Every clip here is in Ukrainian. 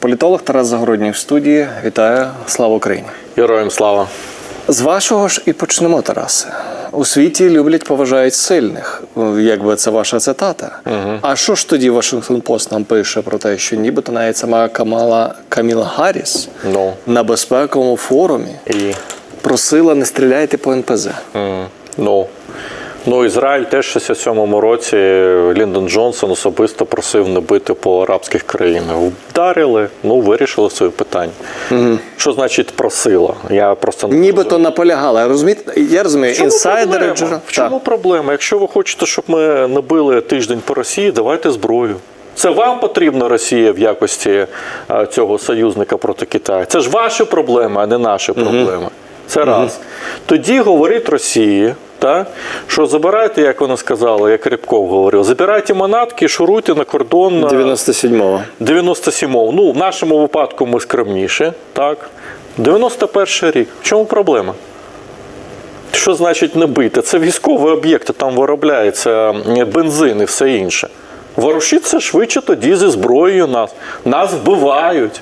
Політолог Тарас Загородній в студії. Вітаю, слава Україні! Героям слава. З вашого ж і почнемо, Тарасе. У світі люблять, поважають сильних. Якби це ваша цитата. А що ж тоді Вашингтон Пост нам пише про те, що нібито навіть сама Камала Каміла Гарріс Ну на безпековому форумі і просила не стріляйте по НПЗ. ну. Ну, Ізраїль теж в 67-му році Ліндон Джонсон особисто просив не бити по арабських країнах. Вдарили, ну вирішили своє питання. Що значить просила? Я просто Нібито наполягала. Розумієте, я розумію, В інсайдери проблема? В чому Так. проблема? Якщо ви хочете, щоб ми не били тиждень по Росії, давайте зброю. Це вам потрібна Росія в якості е, цього союзника проти Китаю. Це ж ваші проблеми, а не наші проблеми. Це раз. Тоді говорить Росії, та, що забирайте, як вона сказала, як Рябков говорив, забирайте манатки, шуруйте на кордон. е, 97-го. 97-го. Ну, в нашому випадку ми скромніші, так. 91 рік. В чому проблема? Що значить не бити? Це військові об'єкти, там виробляється бензин і все інше. Ворушіться швидше тоді зі зброєю нас. Нас вбивають.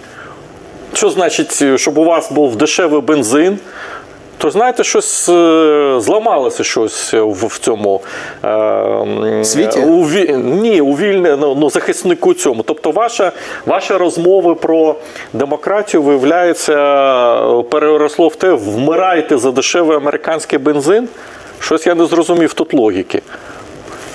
Що значить, щоб у вас був дешевий бензин? То знаєте, щось е, зламалося щось в, в цьому е, Світі? У, ні, у вільне ну, ну, захиснику цьому. Тобто, ваша, ваша розмови про демократію, виявляється, е, переросло в те, вмирайте за дешевий американський бензин. Щось я не зрозумів тут логіки.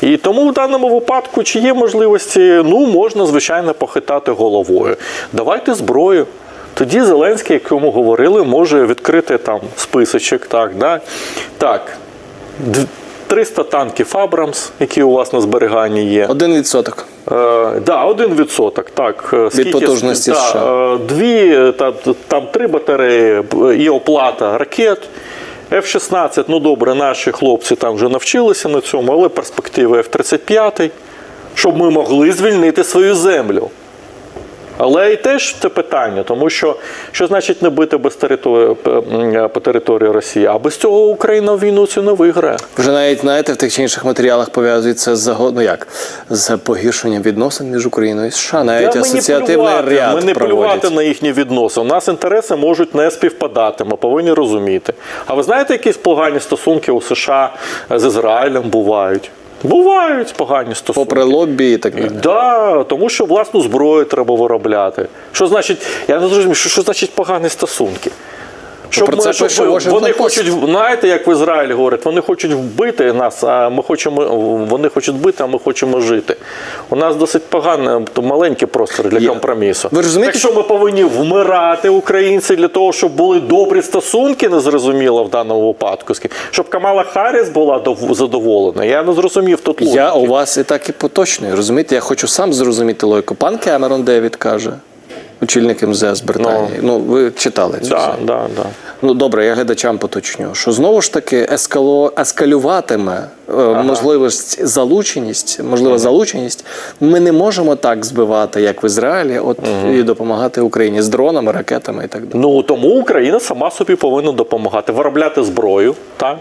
І тому в даному випадку, чи є можливості, ну можна звичайно похитати головою. Давайте зброю. Тоді Зеленський, як йому говорили, може відкрити там списочок. Так, да? так 300 танків Абрамс, які у вас на зберіганні є. Один відсоток. Е, да, один відсоток. Так, Е, потужності та, США. е, Дві, та, там три батареї і оплата ракет. F-16, ну добре, наші хлопці там вже навчилися на цьому, але перспективи F-35, щоб ми могли звільнити свою землю. Але і теж це питання, тому що що значить не бити без території, по території Росії? А без цього Україна війну цю не виграє. Вже навіть знаєте, в тих чи інших матеріалах пов'язується з ну як з погіршенням відносин між Україною і США. Навіть мені асоціативний плювати, ряд Ми не плювати на їхні відносини. У нас інтереси можуть не співпадати, ми повинні розуміти. А ви знаєте, якісь погані стосунки у США з Ізраїлем бувають? Бувають погані стосунки. Попри лобі і так далі. Да, тому що власну зброю треба виробляти. Що значить, я не зрозумів, що, що значить погані стосунки? Щоб про це пише ви- Washington вони Post. хочуть, знаєте, як в Ізраїлі говорять, вони хочуть вбити нас, а ми хочемо, вони хочуть вбити, а ми хочемо жити. У нас досить поганий, то маленький простір для Є. компромісу. Ви розумієте, так що ми повинні вмирати українці для того, щоб були добрі стосунки, незрозуміло в даному випадку. Щоб Камала Харріс була задоволена. Я не зрозумів тут логіки. Я у вас і так і поточнюю. Розумієте, я хочу сам зрозуміти логіку. Пан Кемерон Девід каже, очільник МЗС Британії. Ну, ви читали цю Да, да, да. Ну добре, я глядачам поточню, що знову ж таки ескало, ескалюватиме е, можливість залученість, можлива залученість. Ми не можемо так збивати, як в Ізраїлі, от і допомагати Україні з дронами, ракетами і так далі. Ну тому Україна сама собі повинна допомагати, виробляти зброю. Так?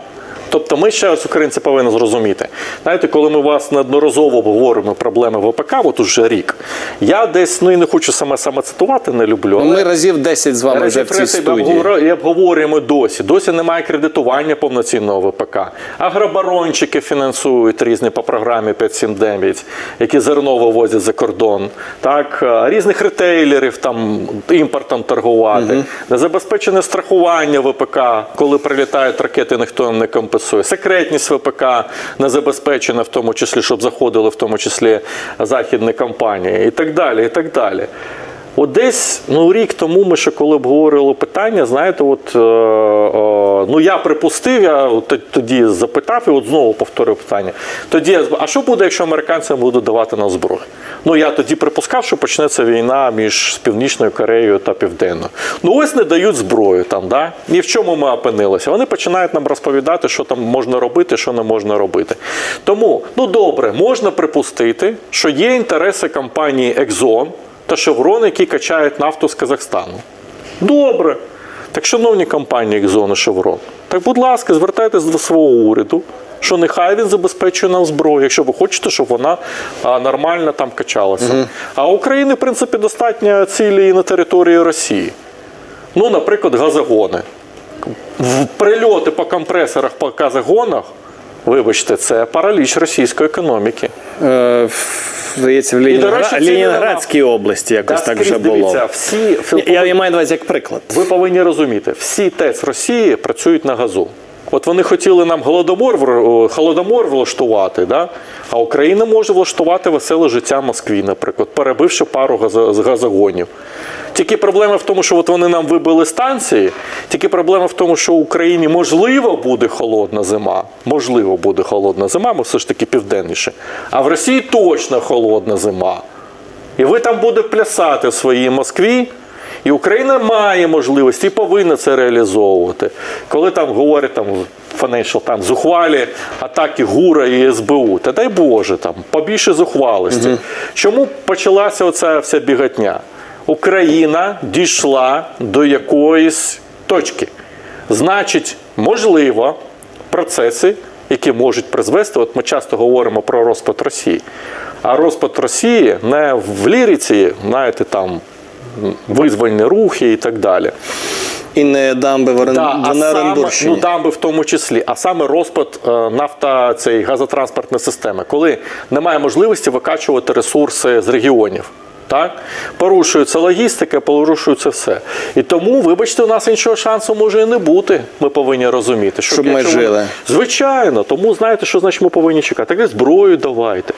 Тобто ми ще раз українці повинні зрозуміти. Знаєте, коли ми вас неодноразово обговорюємо проблеми ВПК, от уже рік, я десь ну і не хочу саме саме цитувати, не люблю. Ну, але ми разів 10 з вами вже в цій студії. і обговорюємо досі. Досі немає кредитування повноцінного ВПК. Агробарончики фінансують різні по програмі 579, які зерно вивозять за кордон. Так, е, різних ретейлерів там імпортом торгувати. Незабезпечене страхування ВПК, коли прилітають ракети, ніхто не компенсує. Секретність ВПК не забезпечена, в тому числі, щоб заходили в тому числі західні компанії і так далі. І так далі. От десь ну, рік тому ми ще коли обговорювали питання, знаєте, от, е, е, ну я припустив, я тоді запитав і от знову повторюю питання. Тоді, а що буде, якщо американці будуть давати нам зброю? Ну я тоді припускав, що почнеться війна між Північною Кореєю та Південною. Ну ось не дають зброю там, да? І в чому ми опинилися? Вони починають нам розповідати, що там можна робити, що не можна робити. Тому, ну добре, можна припустити, що є інтереси компанії Exxon, та Chevron, які качають нафту з Казахстану. Добре. Так, шановні компанії і Chevron, так, будь ласка, звертайтесь до свого уряду що нехай він забезпечує нам зброю, якщо ви хочете, щоб вона а, нормально там качалася. А у України, в принципі, достатньо цілі і на території Росії. Ну, наприклад, газогони. В- Прильоти по компресорах, по газогонах, вибачте, це параліч російської економіки. Е, Здається, в Ленінгра... речі, ці Ленінградській області якось так вже було. Дивіться, всі, Я, я маю на увазі як приклад. ви повинні розуміти, всі ТЕЦ Росії працюють на газу. От вони хотіли нам голодомор, холодомор влаштувати, да? а Україна може влаштувати веселе життя Москві, наприклад, перебивши пару газогонів. Тільки проблема в тому, що от вони нам вибили станції. Тільки проблема в тому, що в Україні можливо буде холодна зима. Можливо, буде холодна зима, ми все ж таки південніше. А в Росії точно холодна зима. І ви там будете плясати в своїй Москві, і Україна має можливість і повинна це реалізовувати. Коли там говорять там Financial там зухвалі атаки ГУРа і СБУ, та дай Боже, там побільше зухвалості. Чому почалася оця вся біготня? Україна дійшла до якоїсь точки. Значить, можливо, процеси, які можуть призвести. От ми часто говоримо про розпад Росії. А розпад Росії не в ліріці, знаєте, там визвольні рухи і так далі. І не дамби в. Да, Оренбурщині. ну дамби в тому числі, а саме розпад е, нафта цієї газотранспортної системи, коли немає можливості викачувати ресурси з регіонів. Так? Порушується логістика, порушується все. І тому, вибачте, у нас іншого шансу може і не бути. Ми повинні розуміти, Щоб ми якщо жили. Звичайно, тому знаєте, що значить ми повинні чекати. Так зброю давайте.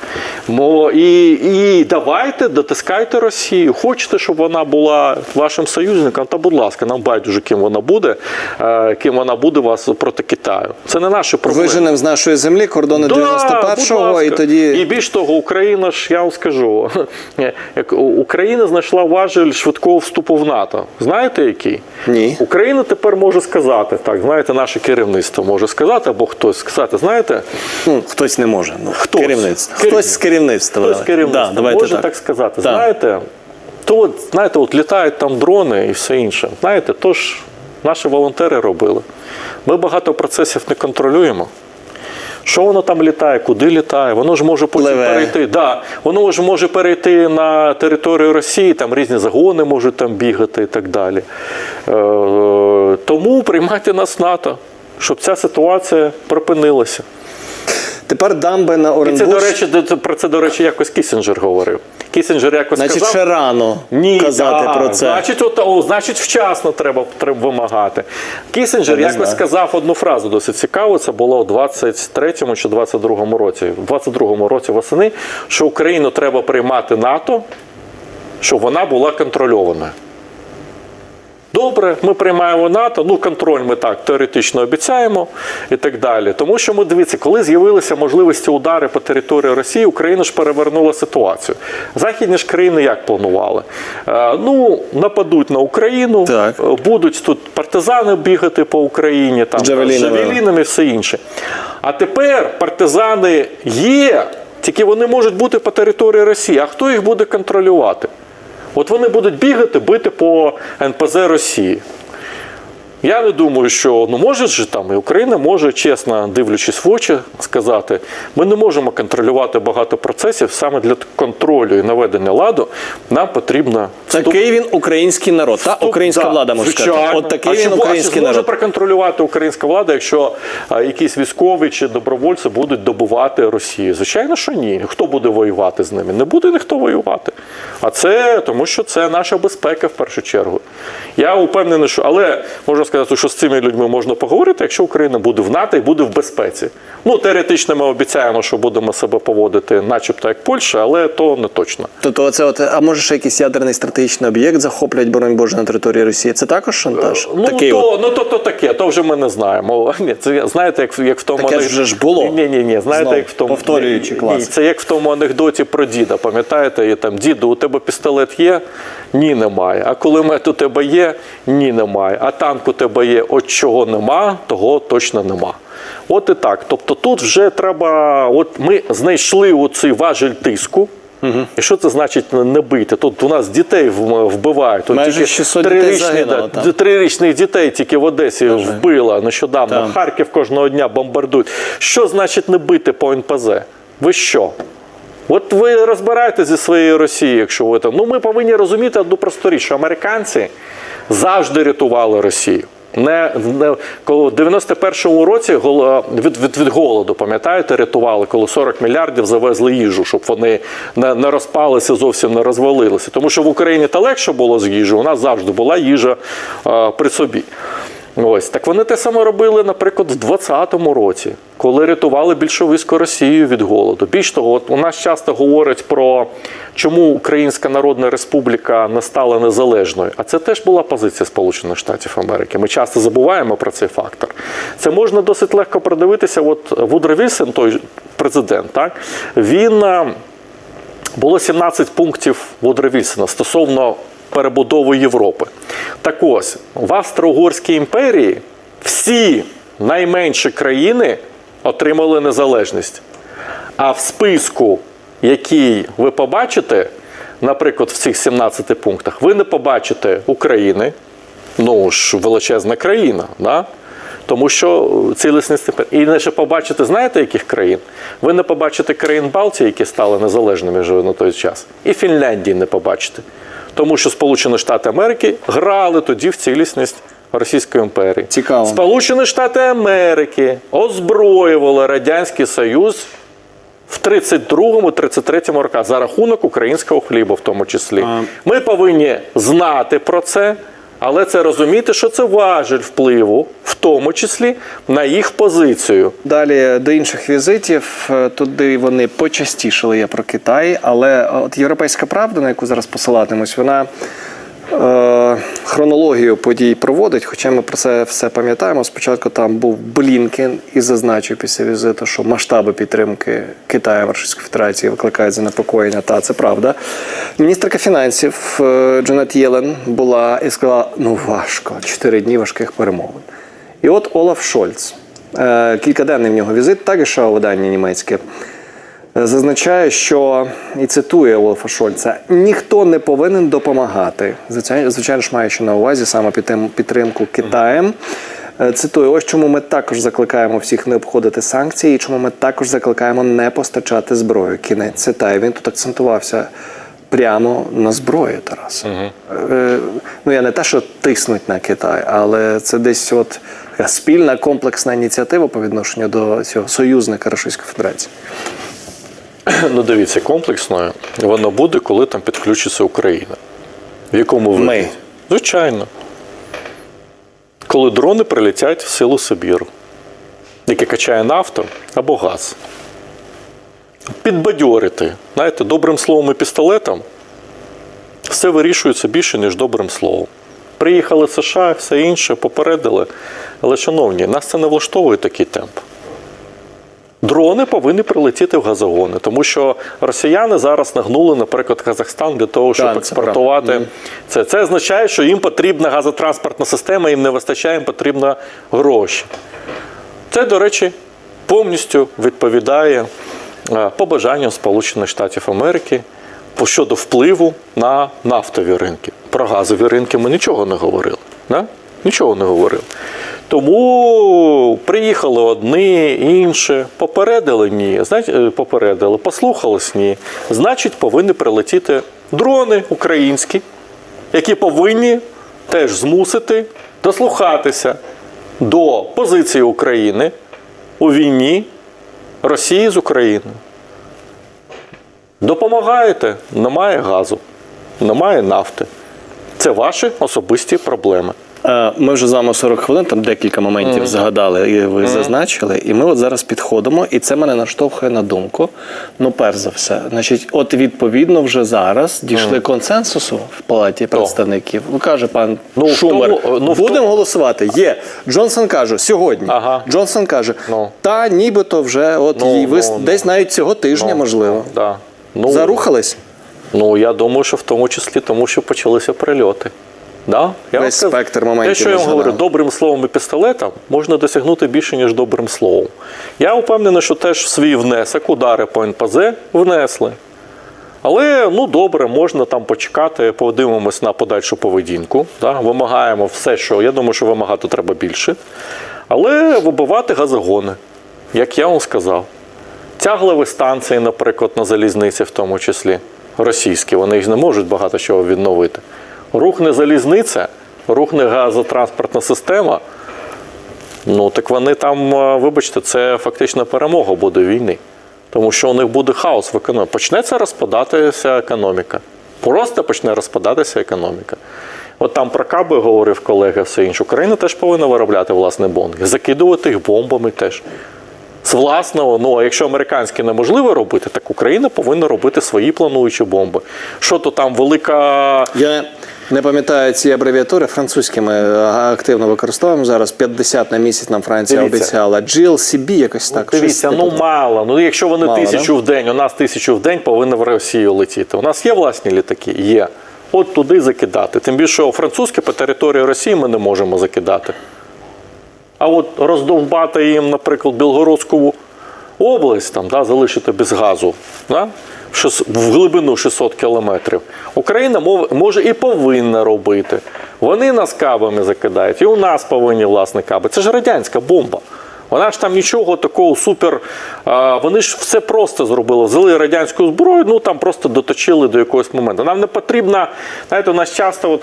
Мо, і, і давайте, дотискайте Росію. Хочете, щоб вона була вашим союзником, та будь ласка, нам байдуже, ким вона буде, е, ким вона буде вас проти Китаю. Це не наші проблеми. Виженемо з нашої землі кордони Да, 91-го, і тоді. І більш того, Україна ж, я вам скажу, як Україна знайшла важель швидкого вступу в НАТО. Знаєте який? Ні. Україна тепер може сказати, так, знаєте, наше керівництво може сказати, або хтось сказати, знаєте, Ну, хтось не може. Ну, Хтось. Керівництво. Керівництво. Хтось з керівництва. хтось з керівництва Да, давайте може так. так, сказати. Так. Знаєте, то от, знаєте, от літають там дрони і все інше. Знаєте, то ж наші волонтери робили. Ми багато процесів не контролюємо. Що воно там літає, куди літає? Воно ж може потім Леве. перейти. Да, воно ж може перейти на територію Росії, там різні загони можуть там бігати і так далі. Е, тому приймайте нас НАТО, щоб ця ситуація припинилася. Тепер дамби на І це, до речі, про це, до речі, якось Кісінджер говорив. Кісінджер якось Значить, сказав. ще рано Ні, казати да, про це. Значить, от, о, значить, вчасно треба, треба вимагати. Кісінджер якось знаю. сказав одну фразу досить цікаву. Це було у 23-му чи 22-му році. У 22-му році восени, що Україну треба приймати НАТО, щоб вона була контрольованою. Добре, ми приймаємо НАТО, ну контроль ми так теоретично обіцяємо і так далі. Тому що ми дивіться, коли з'явилися можливості удари по території Росії, Україна ж перевернула ситуацію. Західні ж країни як планували? Е, ну, нападуть на Україну, Так. е, будуть тут партизани бігати по Україні, там джавелінами і все інше. А тепер партизани є, тільки вони можуть бути по території Росії. А хто їх буде контролювати? От вони будуть бігати, бити по НПЗ Росії. Я не думаю, що ну може ж там і Україна може, чесно дивлячись в очі, сказати, ми не можемо контролювати багато процесів. Саме для контролю і наведення ладу нам потрібно вступ- Такий він український народ. Та українська да, влада може сказати. звичайно. От такий а він український а народ. проконтролювати українська влада, якщо а, якісь військові чи добровольці будуть добувати Росію? Звичайно, що ні. Хто буде воювати з ними? Не буде ніхто воювати. А це тому, що це наша безпека в першу чергу. Я упевнений, що але можна сказати, що з цими людьми можна поговорити, якщо Україна буде в НАТО і буде в безпеці. Ну теоретично ми обіцяємо, що будемо себе поводити, начебто як Польща, але то не точно. Тобто, оце от, а може ще якийсь ядерний стратегічний об'єкт захоплять, боронь Боже, на території Росії. Це також шантаж? Ну, Такий то, от. ну то, то таке, то вже ми не знаємо. Ні, це знаєте, як, як в тому Таке анек- вже ж було. Ні, ні, ні. Знаєте, Знов, як в тому повторюючи клас. Ні, це як в тому анекдоті про діда. Пам'ятаєте, і там діду, у тебе пістолет є? Ні, немає. А кулемет у тебе є? Ні, немає. А танк у тебе є? От чого нема, того точно нема. От і так. Тобто тут вже треба, от ми знайшли оцей важель тиску. І що це значить не бити? Тут у нас дітей вбивають. Тут Майже тільки 600 дітей загинуло да, трирічних дітей тільки в Одесі вбила нещодавно. Там. Харків кожного дня бомбардують. Що значить не бити по НПЗ? Ви що? От ви розбираєтесь зі своєю Росією, якщо ви там. Ну ми повинні розуміти одну просту річ, що американці завжди рятували Росію. Не, не коли в 91-му році гол- від, від, від голоду, пам'ятаєте, рятували, коли 40 мільярдів завезли їжу, щоб вони не, не розпалися, зовсім не розвалилися. Тому що в Україні та легше було з їжею, у нас завжди була їжа а, при собі. Ось так вони те саме робили, наприклад, в 20-му році, коли рятували більшовицьку Росію від голоду. Більш того, от у нас часто говорять про чому Українська Народна Республіка не стала незалежною. А це теж була позиція Сполучених Штатів Америки. Ми часто забуваємо про цей фактор. Це можна досить легко продивитися. От Вудро Вільсон, той президент, так він. е, було 17 пунктів Вудро Вільсона стосовно перебудови Європи. Так ось, в Австро-Угорській імперії всі найменші країни отримали незалежність. А в списку, який ви побачите, наприклад, в цих 17 пунктах, ви не побачите України, ну ж величезна країна, да? тому що цілісність тепер. І не ще побачите, знаєте, яких країн? Ви не побачите країн Балтії, які стали незалежними вже на той час, і Фінляндії не побачите. Тому що Сполучені Штати Америки грали тоді в цілісність Російської імперії. Цікаво. Сполучені Штати Америки озброювали Радянський Союз в 32-33 роках за рахунок українського хліба, в тому числі. А. Ми повинні знати про це, але це розуміти, що це важель впливу, в тому числі на їх позицію. Далі до інших візитів. Е, Туди вони почастішили є про Китай, але от європейська правда, на яку зараз посилатимось, вона хронологію подій проводить. Хоча ми про це все пам'ятаємо. Спочатку там був Блінкен і зазначив після візиту, що масштаби підтримки Китаю Російської Федерації викликають занепокоєння. Та це правда. Міністерка фінансів е, Джанет Єлен була і сказала: ну важко, чотири дні важких перемовин. І от Олаф Шольц, е, кількаденний в нього візит, так і ще видання німецьке, е, зазначає, що і цитує Олафа Шольца: ніхто не повинен допомагати. Звичайно, ж, маючи на увазі саме підтримку Китаєм. Е, Цитую, ось чому ми також закликаємо всіх не обходити санкції, і чому ми також закликаємо не постачати зброю. Кінець цитаю. Він тут акцентувався прямо на зброю, Тарас. Е, ну я не те, що тиснуть на Китай, але це десь от спільна комплексна ініціатива по відношенню до цього союзника Російської Федерації. Ну, дивіться, комплексною воно буде, коли там підключиться Україна. В якому Ми. Звичайно. Коли дрони прилетять в силу Сибіру, яке качає нафту або газ. Підбадьорити, знаєте, добрим словом і пістолетом все вирішується більше, ніж добрим словом. Приїхали США, все інше, попередили. Але, шановні, нас це не влаштовує такий темп. Дрони повинні прилетіти в газогони, тому що росіяни зараз нагнули, наприклад, Казахстан для того, щоб Так, експортувати правда. це. Це означає, що їм потрібна газотранспортна система, їм не вистачає, їм потрібно гроші. Це, до речі, повністю відповідає е, побажанням Сполучених Штатів Америки щодо впливу на нафтові ринки. Про газові ринки ми нічого не говорили. Да? Нічого не говорили. Тому приїхали одні, інші, попередили ні, значить, е, попередили, послухались ні. Значить, повинні прилетіти дрони українські, які повинні теж змусити дослухатися до позиції України у війні Росії з Україною. Допомагаєте, немає газу, немає нафти. Це ваші особисті проблеми. Е, Ми вже з вами 40 хвилин, там декілька моментів згадали і ви зазначили. І ми от зараз підходимо, і це мене наштовхує на думку. Ну, перш за все, значить, от відповідно вже зараз дійшли консенсусу в палаті представників. Ну каже пан Ну, Шумер. тому- ну, будемо голосувати. Є Джонсон каже сьогодні. Ага. Джонсон каже, Ну. та нібито вже от Ну, їй вис... ну, ну. десь навіть цього тижня, можливо. Да. Ну, Зарухались? Ну, я думаю, що в тому числі тому, що почалися прильоти. Да? Я Весь скажу, спектр моментів Те, що я вам говорю, добрим словом і пістолетом можна досягнути більше, ніж добрим словом. Я впевнений, що теж свій внесок, удари по НПЗ внесли. Але ну добре, можна там почекати, подивимось на подальшу поведінку. Да? Вимагаємо все, що я думаю, що вимагати треба більше. Але вибивати газогони, як я вам сказав. Тягливі станції, наприклад, на залізниці, в тому числі російські, вони ж не можуть багато чого відновити. Рухне залізниця, рухне газотранспортна система. Ну так вони там, е, вибачте, це фактично перемога буде війни. Тому що у них буде хаос в економіці. Почнеться розпадатися економіка. Просто почне розпадатися економіка. От там про каби говорив колега, все інше. Україна теж повинна виробляти власне бомби, закидувати їх бомбами теж. З власного, ну а якщо американські неможливо робити, так Україна повинна робити свої плануючі бомби. Що то там велика. Я не пам'ятаю ці абревіатури французькі ми е, активно використовуємо зараз. 50 на місяць нам Франція Дивіться. обіцяла. GLCB якось так. Дивіться, ну типу. мало. Ну якщо вони Мало, тисячу в день, у нас тисячу в день повинні в Росію летіти. У нас є власні літаки? Є. От туди закидати. Тим більше французьке по території Росії ми не можемо закидати. А от роздовбати їм, наприклад, Білгородську область, там, да, залишити без газу да, в глибину 600 кілометрів. Україна може і повинна робити. Вони нас кабами закидають, і у нас повинні власне каби. Це ж радянська бомба. Вона ж там нічого такого супер. Вони ж все просто зробили. Взяли радянську зброю, ну там просто доточили до якогось моменту. Нам не потрібно, знаєте, у нас часто от.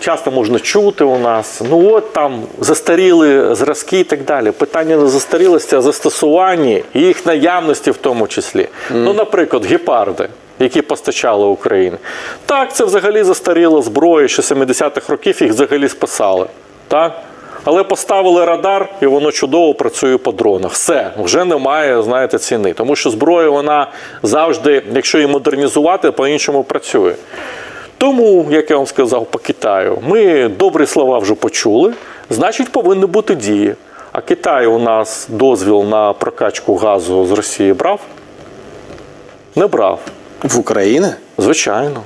Часто можна чути у нас, ну от там застаріли зразки і так далі. Питання не застарілості, а застосуванні і їх наявності в тому числі. Ну, наприклад, гепарди, які постачали Україні. Так, це взагалі застаріла зброя, що 70-х років їх взагалі спасали. Так? Але поставили радар, і воно чудово працює по дронах. Все, вже немає, знаєте, ціни. Тому що зброя, вона завжди, якщо її модернізувати, по-іншому працює. Тому, як я вам сказав, по Китаю, ми добрі слова вже почули, значить, повинні бути дії. А Китай у нас дозвіл на прокачку газу з Росії брав? Не брав. в Україні? Звичайно.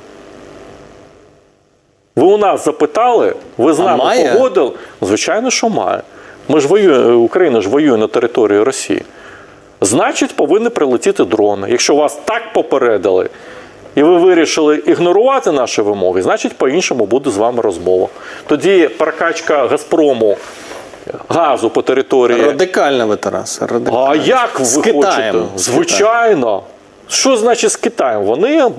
Ви у нас запитали, ви з нами має? погодили? Звичайно, що має. Ми ж воює, Україна ж воює на території Росії. Значить, повинні прилетіти дрони. Якщо вас так попередили, і ви вирішили ігнорувати наші вимоги, значить, по-іншому буде з вами розмова. Тоді прокачка Газпрому газу по території. радикальна ви, Тарас. радикальна. А як ви З Китаєм. хочете? З Звичайно. Що значить з Китаєм? Вони,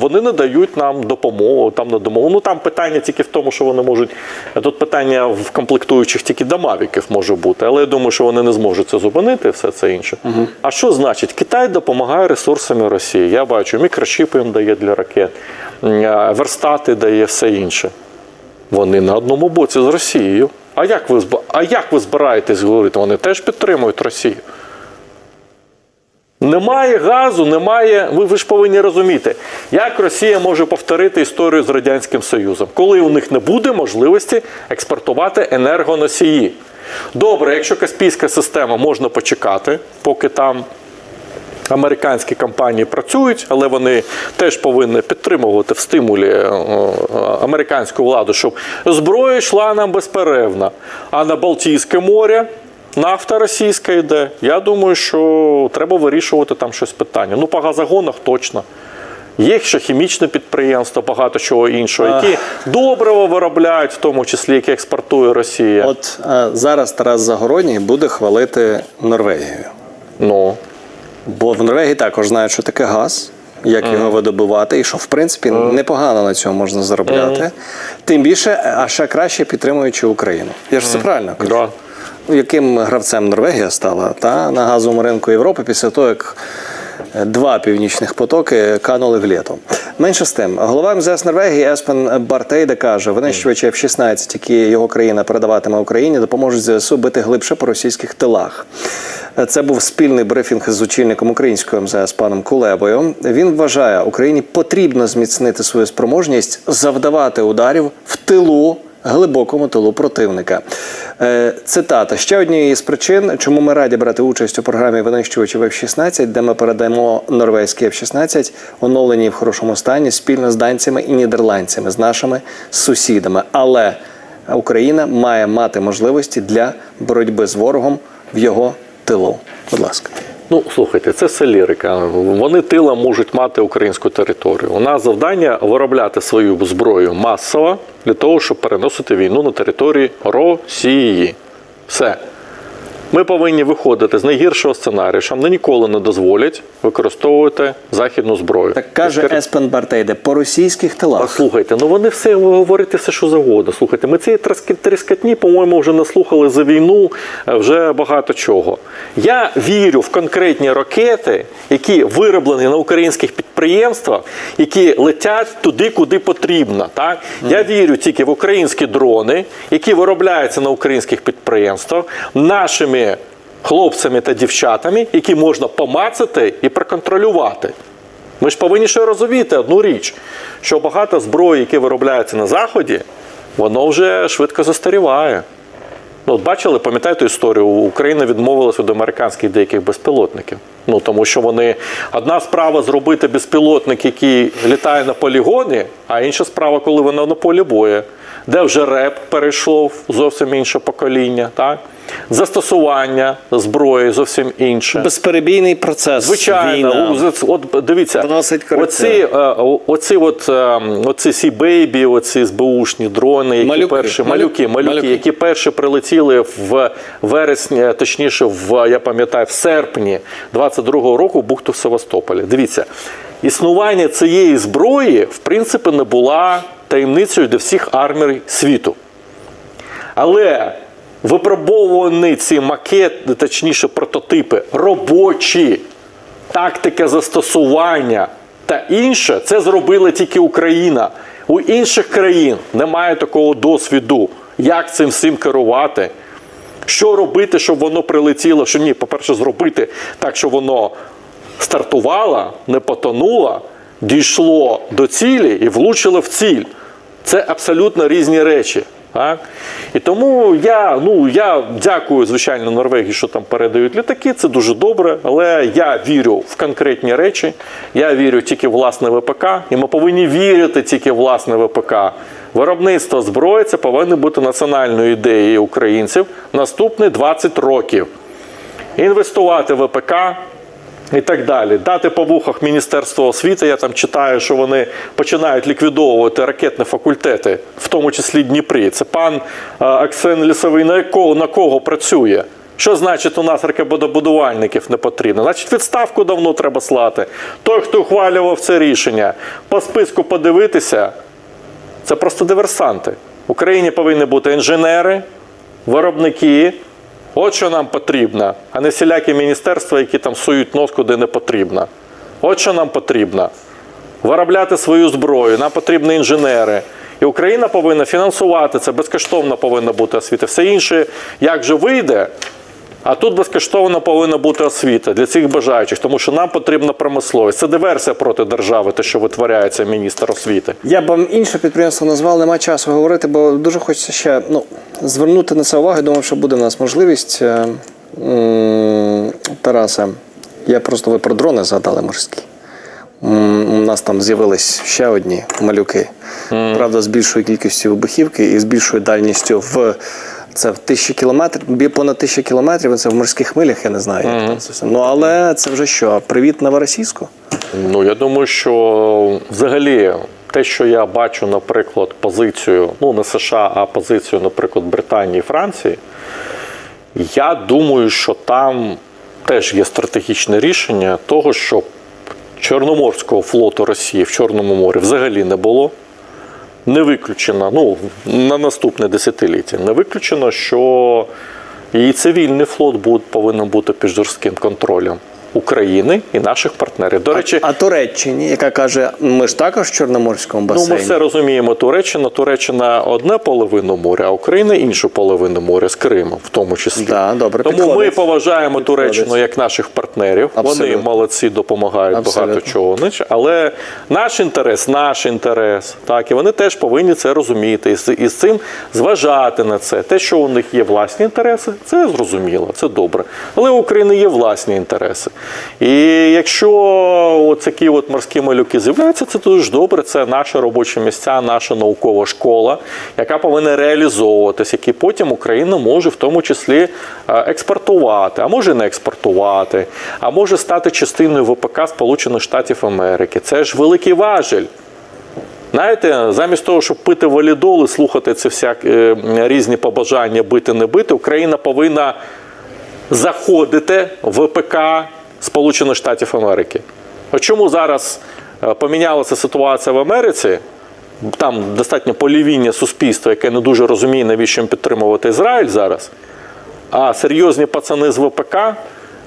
вони надають нам допомогу, там на допомогу. Ну там питання тільки в тому, що вони можуть. Тут питання в комплектуючих тільки до мавіків може бути, але я думаю, що вони не зможуть це зупинити, все це інше. А що значить? Китай допомагає ресурсами Росії. Я бачу, мікрочіпи їм дає для ракет, верстати дає все інше. Вони на одному боці з Росією. А як ви а як ви збираєтесь говорити? Вони теж підтримують Росію. Немає газу, немає. Ви, ви ж повинні розуміти, як Росія може повторити історію з Радянським Союзом, коли у них не буде можливості експортувати енергоносії. Добре, якщо Каспійська система можна почекати, поки там американські компанії працюють, але вони теж повинні підтримувати в стимулі е, американську владу, щоб зброя йшла нам безперервно. А на Балтійське море нафта російська йде. Я думаю, що треба вирішувати там щось питання. Ну, по газогонах точно. Є ще хімічне підприємство, багато чого іншого, які добриво виробляють, в тому числі, які експортує Росія. От е, зараз Тарас Загородній буде хвалити Норвегію. Ну, Бо в Норвегії також знають, що таке газ, як його видобувати, і що в принципі непогано на цьому можна заробляти. Тим більше, а ще краще підтримуючи Україну. Я ж це правильно кажу. да. Яким гравцем Норвегія стала та, на газовому ринку Європи після того, як е, два північних потоки канули в літо. Менше з тим, голова МЗС Норвегії Еспен Бартейде каже, винищувачі F-16, які його країна передаватиме Україні, допоможуть ЗСУ бити глибше по російських тилах. Е, Це був спільний брифінг з очільником українського МЗС паном Кулебою. Він вважає, Україні потрібно зміцнити свою спроможність завдавати ударів в тилу глибокому тилу противника. Е, Цитата ще однією з причин, чому ми раді брати участь у програмі винищувачів F-16, де ми передаємо норвезькі F-16, оновлені в хорошому стані спільно з данцями і нідерландцями, з нашими сусідами. Але Україна має мати можливості для боротьби з ворогом в його тилу. Будь ласка. Ну, слухайте, це все лірика. Вони тила можуть мати українську територію. У нас завдання виробляти свою зброю масово для того, щоб переносити війну на території Росії. Все. Ми повинні виходити з найгіршого сценарію, що нам ніколи не дозволять використовувати західну зброю. Так каже І Еспен Бартейде, по російських а тилах. слухайте, ну вони все говорити все, що завгодно. Слухайте, ми цієї тріскотні, по-моєму, вже наслухали за війну е, вже багато чого. Я вірю в конкретні ракети, які вироблені на українських підприємствах, які летять туди, куди потрібно. Так? Я вірю тільки в українські дрони, які виробляються на українських підприємствах, нашими хлопцями та дівчатами, які можна помацати і проконтролювати. Ми ж повинні ще розуміти одну річ, що багато зброї, які виробляються на Заході, воно вже швидко застаріває. Ну, от бачили, пам'ятаєте історію, Україна відмовилася від американських деяких безпілотників. Ну тому що вони одна справа зробити безпілотник, який літає на полігоні, а інша справа, коли вона на полі бою, де вже РЕП перейшов зовсім інше покоління, так? Застосування зброї зовсім інше. Безперебійний процес. Звичайно, війна. от дивіться, оці, е, оці, от, е, оці сі бейбі, оці СБУшні дрони, які Малюки. перші малюки, малюки, малюки. які перші прилетіли в вересні, точніше, в я пам'ятаю, в серпні 22-го року бухту в Севастополі. Дивіться, існування цієї зброї в принципі не була таємницею для всіх армій світу. Але випробовані ці макети, точніше прототипи, робочі, тактика застосування та інше, це зробила тільки Україна. У інших країн немає такого досвіду, як цим всім керувати. Що робити, щоб воно прилетіло? Що ні, по-перше, зробити так, щоб воно стартувало, не потонуло, дійшло до цілі і влучило в ціль. Це абсолютно різні речі. Так? І тому я, ну, я дякую, звичайно, Норвегії, що там передають літаки. Це дуже добре. Але я вірю в конкретні речі. Я вірю тільки в власне ВПК, і ми повинні вірити тільки в власне ВПК. Виробництво зброї це повинно бути національною ідеєю українців наступні 20 років. Інвестувати в ВПК, і так далі. Дати по вухах Міністерства освіти. Я там читаю, що вони починають ліквідовувати ракетні факультети, в тому числі Дніпрі. Це пан е, Аксен Лісовий на якого на кого працює? Що значить у нас ракетобудувальників не потрібно? Значить, відставку давно треба слати. Той, хто ухвалював це рішення, по списку подивитися, це просто диверсанти. В Україні повинні бути інженери, виробники. От що нам потрібно, а не всілякі міністерства, які там сують нос куди не потрібно. От що нам потрібно. Виробляти свою зброю, нам потрібні інженери. І Україна повинна фінансувати це, безкоштовно повинна бути освіта. Все інше, як же вийде, а тут безкоштовно повинна бути освіта для цих бажаючих, тому що нам потрібна промисловість. Це диверсія проти держави, те, що витворяється міністр освіти. Я б вам інше підприємство назвав, нема часу говорити, бо дуже хочеться ще ну, звернути на це увагу. Думав, що буде в нас можливість. Е, м, Тарасе, я просто ви про дрони згадали морські. У нас там з'явились ще одні малюки. Правда, з більшою кількістю вибухівки і з більшою дальністю в. Це в тисячі кілометрів, понад тисячу кілометрів, це в морських милях, я не знаю. Як там це все. Ну але це вже що? Привіт новоросійську? Ну я думаю, що взагалі те, що я бачу, наприклад, позицію, ну не США, а позицію, наприклад, Британії і Франції, я думаю, що там теж є стратегічне рішення того, щоб Чорноморського флоту Росії в Чорному морі взагалі не було. Не виключено, ну, на наступне десятиліття, не виключено, що і цивільний флот повинен бути під жорстким контролем України і наших партнерів. До речі, А Туреччині, яка каже, ми ж також в Чорноморському Ну, ми все розуміємо. Туреччина, Туреччина одне половину моря, а Україна іншу половину моря з Кримом, в тому числі. Да, добре, Тому ми поважаємо Підходить. Туреччину як наших партнерів. Вони молодці, допомагають Абсолютно. багато чого. Але наш інтерес, наш інтерес, так і вони теж повинні це розуміти і з, і з цим зважати на це. Те, що у них є власні інтереси, це зрозуміло, це добре. Але у України є власні інтереси. І якщо такі от морські малюки з'являються, це дуже добре. Це наші робочі місця, наша наукова школа, яка повинна реалізовуватися, які потім Україна може в тому числі е, експортувати, а може не експортувати, а може стати частиною ВПК Сполучених Штатів Америки. Це ж великий важель. Знаєте, замість того, щоб пити валідол і слухати ці всякі е, різні побажання бити, не бити, Україна повинна заходити в ВПК Сполучених Штатів Америки. Чому зараз е, помінялася ситуація в Америці? Там достатньо полівіння суспільства, яке не дуже розуміє, навіщо їм підтримувати Ізраїль зараз. А серйозні пацани з ВПК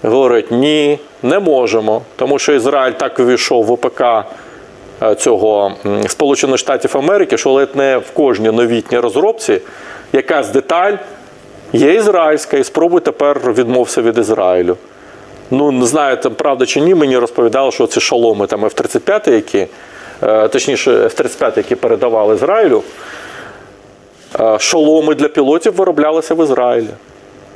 говорять: ні, не можемо, тому що Ізраїль так увійшов в ВПК е, цього Сполучених Штатів Америки, що ледь не в кожній новітній розробці якась деталь є ізраїльська, і спробуй тепер відмовся від Ізраїлю. Ну, не знаю, там правда чи ні, мені розповідали, що ці шоломи там F-35, які, е, точніше, F-35, які передавали Ізраїлю, е, шоломи для пілотів вироблялися в Ізраїлі.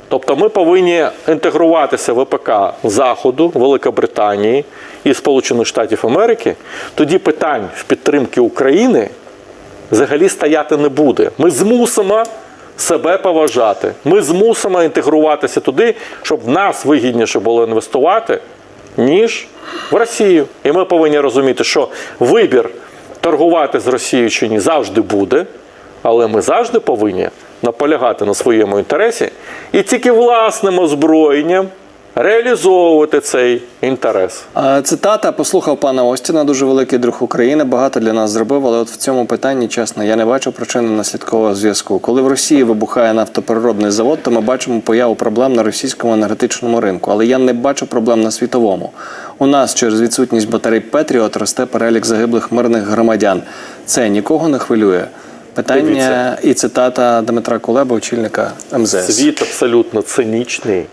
Тобто ми повинні інтегруватися в ВПК Заходу, Великобританії і Сполучених Штатів Америки. Тоді питань в підтримки України взагалі стояти не буде. Ми змусимо себе поважати. Ми змусимо інтегруватися туди, щоб в нас вигідніше було інвестувати, ніж в Росію. І ми повинні розуміти, що вибір торгувати з Росією чи ні завжди буде, але ми завжди повинні наполягати на своєму інтересі і тільки власним озброєнням реалізовувати цей інтерес. Цитата послухав пана Остіна, дуже великий друг України. Багато для нас зробив, але от в цьому питанні, чесно, я не бачу причини наслідкового зв'язку. Коли в Росії вибухає нафтопереробний завод, то ми бачимо появу проблем на російському енергетичному ринку. Але я не бачу проблем на світовому. У нас через відсутність батарей Петріот росте перелік загиблих мирних громадян. Це нікого не хвилює. Питання Дивіться. і цитата Дмитра Кулеба, очільника МЗС. Світ абсолютно цинічний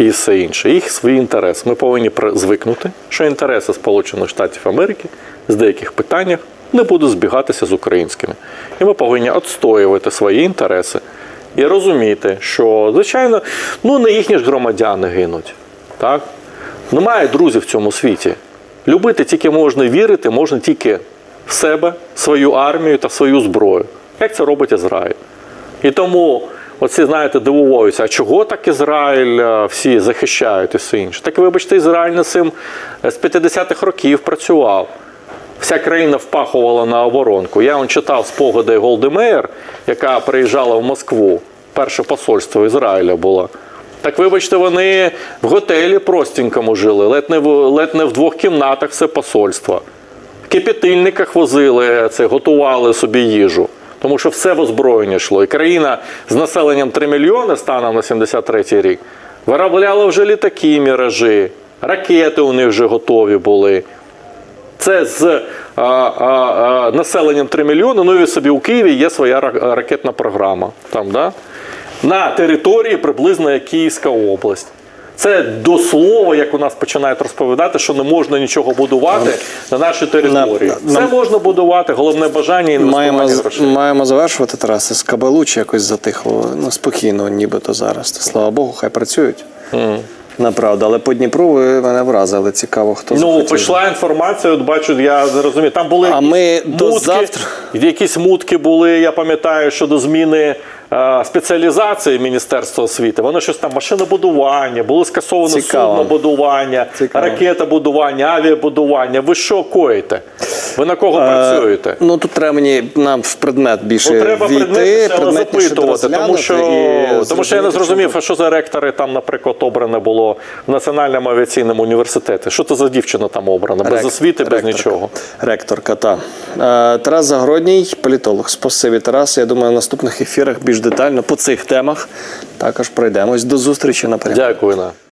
і все інше. Їх свій інтерес. Ми повинні звикнути, що інтереси Сполучених Штатів Америки з деяких питаннях не будуть збігатися з українськими. І ми повинні відстоювати свої інтереси і розуміти, що, звичайно, ну не їхні ж громадяни гинуть. Так? Немає друзів в цьому світі. Любити тільки можна вірити, можна тільки в себе, свою армію та свою зброю. Як це робить Ізраїль? І тому оці, знаєте, дивуються, а чого так Ізраїль е, всі захищають і все інше? Так вибачте, Ізраїль над цим е, з 50-х років працював. Вся країна впахувала на оборонку. Я он читав спогади Голди Меєр, яка приїжджала в Москву. Перше посольство Ізраїля було. Так вибачте, вони в готелі простенькому жили, ледь не в, ледь не в двох кімнатах все посольство. В кипятильниках возили це, готували собі їжу. Тому що все в озброєння йшло. І країна з населенням 3 мільйони станом на 73-й рік виробляла вже літаки, міражі, ракети у них вже готові були. Це з а, а, населенням 3 мільйони. Ну і собі у Києві є своя ракетна програма. Там, да? На території приблизно як Київська область. Це до слова, як у нас починають розповідати, що не можна нічого будувати на нашій території. Все можна будувати, головне бажання і Маємо, грошей. маємо завершувати Тараси. З Кабалучі якось затихло. Ну, спокійно, нібито зараз. Слава Богу, хай працюють. Направда, але по Дніпру ви мене вразили. Цікаво, хто Ну, захотів. пішла інформація, от бачу, я не розумію. Там були А якісь ми до мутки, завтра- якісь мутки були, я пам'ятаю, щодо зміни е, спеціалізації Міністерства освіти. Воно щось там машинобудування, було скасовано Цікаво. суднобудування, Цікаво. ракетобудування, авіабудування. Ви що коїте? Ви на кого працюєте? Ну тут треба мені нам в предмет більше Ну, треба війти, предметніше, але запитувати, тому що, і тому що я не зрозумів, а що за ректори там, наприклад, обране було в Національному авіаційному університеті. Що це за дівчина там обрана? Без Ректор- освіти, без ректорка. нічого. Ректорка, та. Е, Тарас Загородній, політолог. Спасибі, Тарас. Я думаю, в наступних ефірах більш детально по цих темах також пройдемось. До зустрічі на прямі. Дякую.